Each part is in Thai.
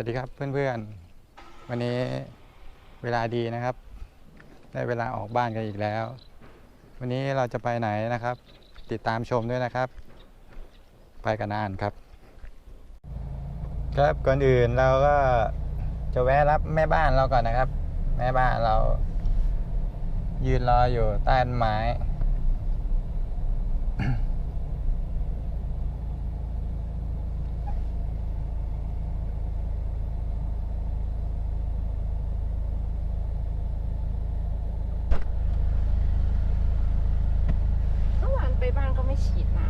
วัสดีครับเพื่อนๆ วันนี้เวลาดีนะครับ ได้เวลาออกบ้านกันอีกแล้ว วันนี้เราจะไปไหนนะครับ ติดตามชมด้วยนะครับ ไปกันนานครับ ครับก่อนอื่นเราก็จะแวะรับแม่บ้านเราก่อนนะครับ แม่บ้านเรา ยืนรออยู่ใต้ต้นไม้ เมื่อวานไปบ้านก็ไม่ฉีดน้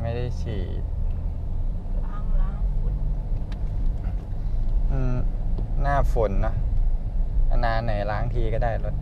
ไม่ได้ฉีดำล้างล้างฝุ่น อืม หน้าฝนนะนานๆไหนล้างทีก็ได้รถ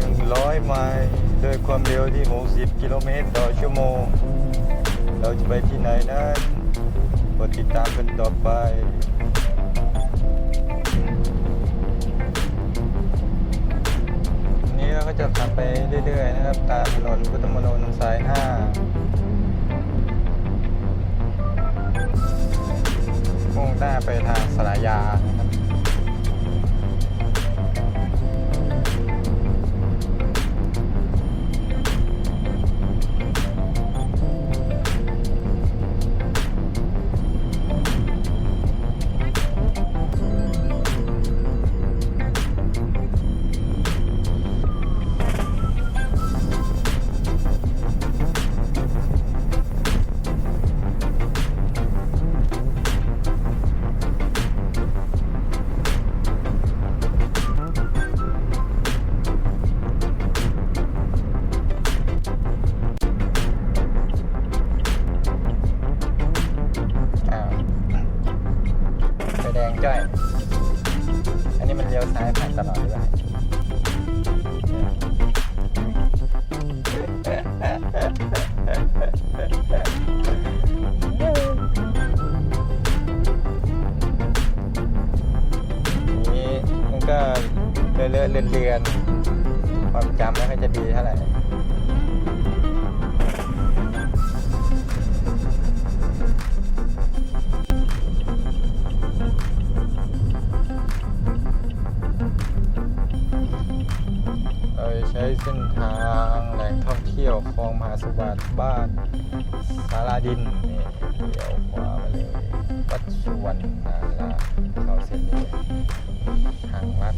100 ไมล์โดยความเร็วที่ 60 กิโลเมตรต่อชั่วโมง เราจะไปที่ไหนนั้นกดติดตามกันต่อไปนี้เราก็จะขับไปเรื่อยๆนะครับ ตามถนนพุทธมณฑลสาย 5 มุ่งหน้าไปทางสารยานะครับ อะเลอะเลือนเลือนๆความจำไม่ค่อยจะดีเท่าไหร่เราใช้เส้นทางแหล่งท่องเที่ยวคลองมหาสวัสดิ์บ้านสาราดินนี่เลี้ยวขวามาเลยวัดสุวรรณาราเข้าเส้นนี้ ทางลัด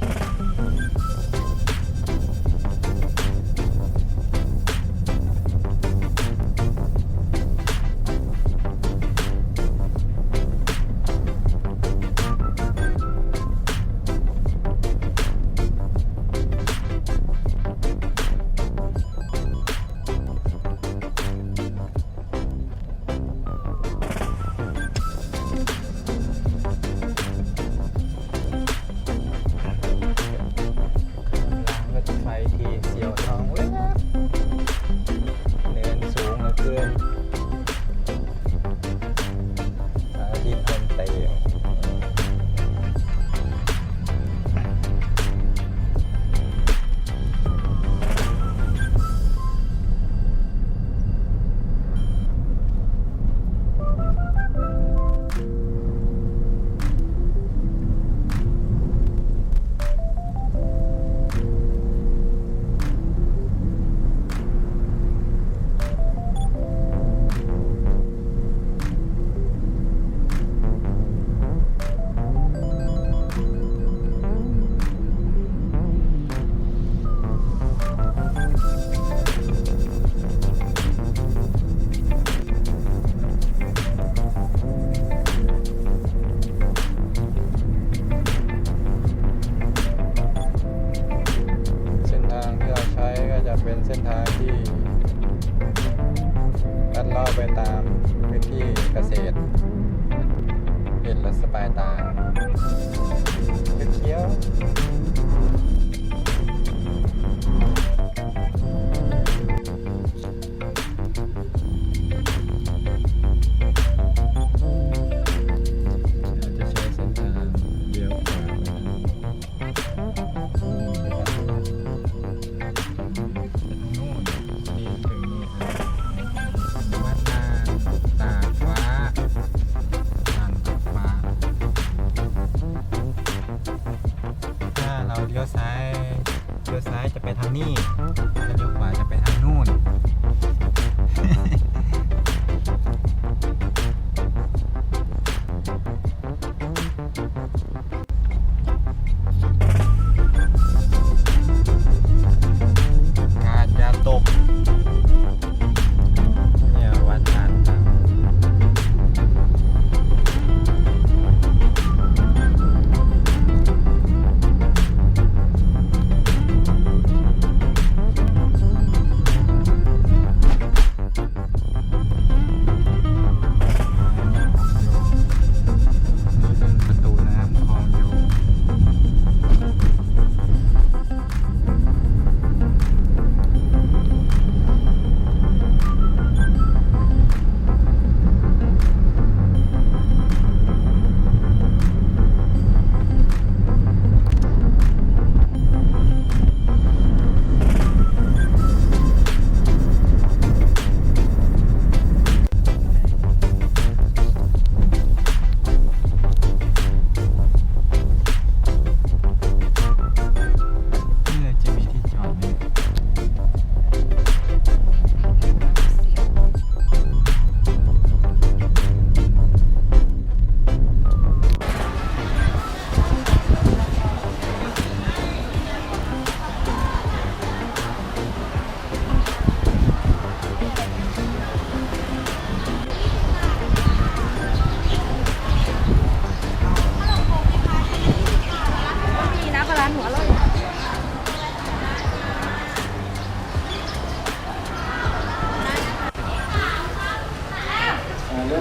เป็นเส้นทางที่ลัดเลาะไปตามพื้นที่เกษตรเห็นและสบายตาเขียว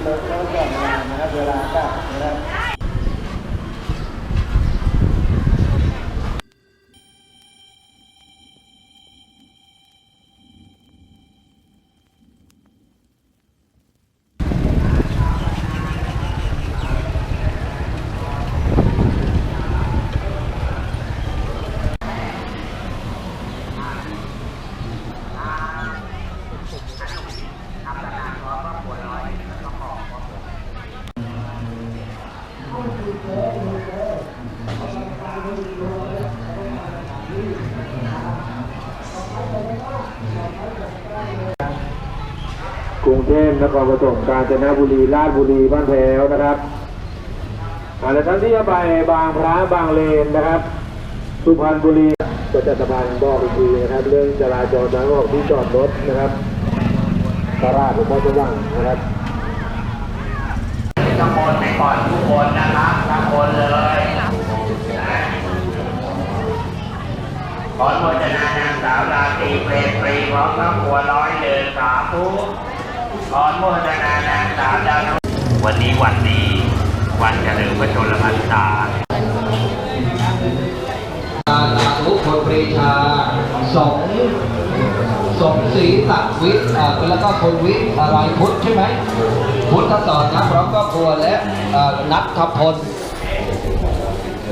เราต้องทำนะเวลาแบบนี้ งเทพนครปฐมกาญจนบุรีราชบุรีบ้านแพ้วนะครับอาและท่านที่จะไปบางพระบางเลนนะครับ สุพรรณบุรีก็จะสะพานบอกอีกทีนะครับ เรื่องจราจรทางออกที่จอดรถนะครับตลาดหลวงพ่อสว่างนะครับทั้งหมดไปก่อนทุกคนนะครับทั้งคนเลยขอโมทนานางสาวราตรีเปรตปรีพร้อมครอบครัวร้อยเดินสาธุ ขอโมทนานางสาวดาว วันนี้วันดี วันเฉลิมพระชนมพรรษาสาธุพลปรีชาสงสงศรีศักวิทย์แล้วก็คนวิทย์อะไรพุทธใช่ไหม พุทธสอนนะพร้อมครอบครัวและนัทพล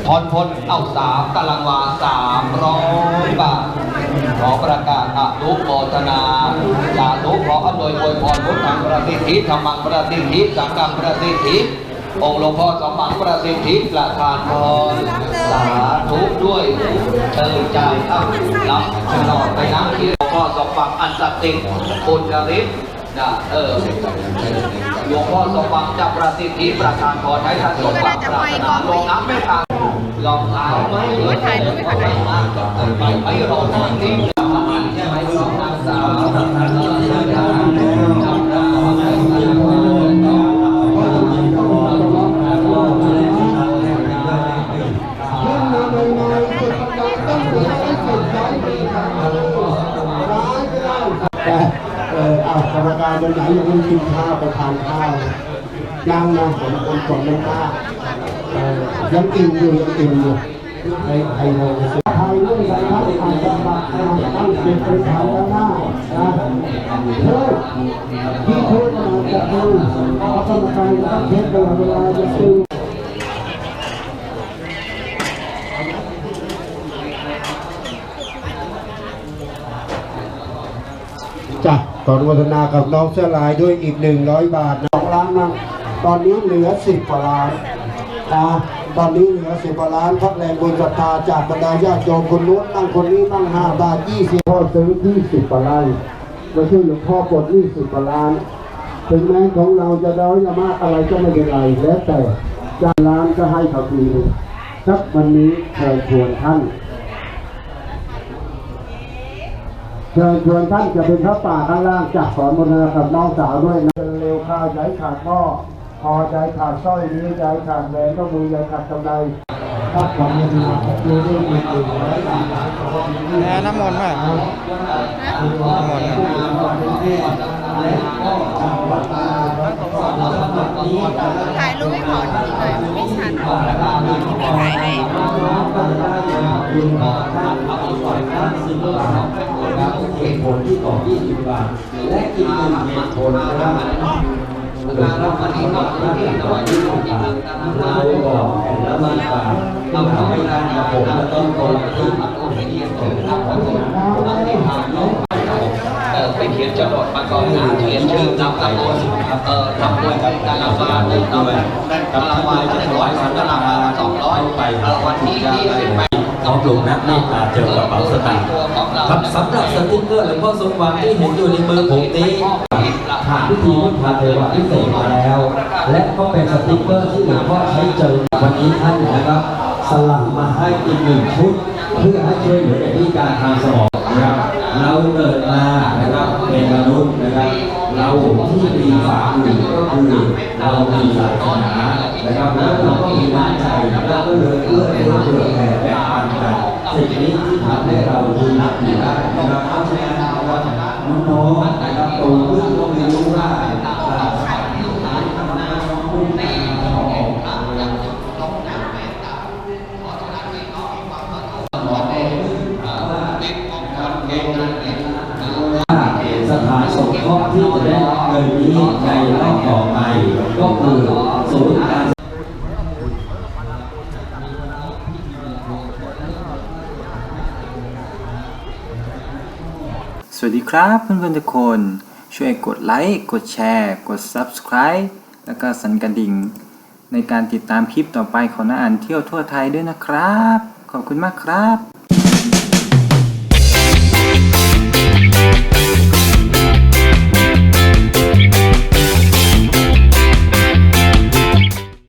พรพลเอาสามตารางวาสามร้อยบาท ขอประกาศอนุโมทนาสาธุขออำนวยอวยพรพุทธังประสิทธิธรรมังประสิทธิสังฆังประสิทธิองค์หลวงพ่อสมบังประสิทธิประทานพรสาธุด้วยเติมใจอ้ารับตลอดไปนะที่หลวงพ่อสมบังอันศักดิ์สิทธิ์คุณจริตนะเออหลวงพ่อสมบังจะประสิทธิประทานพรให้ท่านสมบังปรารถนาลงน้ำไม่ทาง ลองถ่าไหมหรือถ่ายรูปไม่มากก็ไปไม่รอนั่งนิ่งใช่ไหมน้องนางสาวไหนยังไม่กินข้าวไปทานข้าวยังนะผมคนก่อนไม่กล้าเอ่อ ยังกินอยู่ยังกินอยู่ไอ้ไอ้โมไทยเรื่องอะไรครับอ่านจังหวัดอ่านตั้งเป็นไปทางด้านหน้านะเฮ้ยที่พูดมาจากมือเขากรรมการต้องเทสตลอดเวลาจะซื้อจ้ะขออนุโมทนากับน้องเสื้อลายด้วยอีก100บาทสองล้านนั่งตอนนี้เหลือ10กว่าล้าน นะตอนนี้เหลือ10กว่าล้านพักแรงบุญศรัทธาจากบรรดาญาติโยมคนนู้นนั่งคนนี้นั่ง5บาท20พ่อซื้อ20กว่าล้านมาช่วยหลวงพ่อกด20กว่าล้านถึงแม้ของเราจะน้อยจะมากอะไรก็ไม่เป็นไรแล้วแต่จานล้านก็ให้เขาทีนึงสักวันนี้เชิญชวนท่านเชิญชวนท่านจะเป็นพระป่าข้างล่างจากสอนมนต์กับน้องสาวด้วยนะเร็วข้าวใจขาดหม้อ พอใจขาดสร้อยนิ้วใจขาดแหวนก็มือใจขาดกำไรถ้าความเงินมาดูด้วยมือถือไว้ตามหลังของแพ้น้ำมนต์มากน้ำมนต์ถ่ายรูปให้ขอหน่อยไม่ชัดไม่ถ่ายให้เหตุผลที่ต่อ20บาทและกหนึ่งเหตุผลนะครับ เราวันนี้ก็ที่ถวายที่ของบาทเราบอกแผ่นละบาทเราไม่ได้กับผมและต้นตนที่มาโอ้ยนี่ตรงนะครับผมอันนี้ทางน้องเออไปเขียนจรดมาก่อนนะเขียนชื่อนามตำบลเออทำด้วยกันการละบาหนึ่งตำบลกาละบาทจะถวายสังฆทาสองร้อยไปวันที่28ของหลวงนักเมตตาเจอกระเป๋าสตางค์ครับสำหรับสติ๊กเกอร์หลวงพ่อทรงหวังที่เห็นอยู่ในมือผมนี้ ผ่านพิธีพุทธาเทวะพิเศษมาแล้ว และก็เป็นสติ๊กเกอร์ที่หลวงพ่อใช้เจอวันนี้ท่านนะครับสลับมาให้อีกหนึ่งชุด เพื่อให้ช่วยเหลือในที่การทางสมองนะครับเราเกิดมานะครับเป็นมนุษย์นะครับ เราที่มีฝาอยู่ก็คือเรามีศาสนานะครับแล้วเราก็มีน้ำใจแล้วก็เลยเอื้อเฟื้อเผื่อแผ่แบ่งปันกันสิ่งนี้ที่ทำให้เราดูนักอยู่ได้นะครับเพราะฉะนั้นนะครับน้องๆนะครับโตขึ้นก็ไม่รู้ว่าศาสนาที่ไหนทำไมน้องพุ่งตามของ สถานสงเคราะห์ที่จะได้รับเงินนี้ในรอบต่อไปก็คือศูนย์การ ส วัสดีครับเพื่อนๆทุกคน ช่วยกดไลค์กดแชร์ กด Subscribe แล้วก็สั่นกระดิ่ง ในการติดตามคลิปต่อไปของน้าอ่านเที่ยวทั่วไทยด้วยนะครับ ขอบคุณมากครับ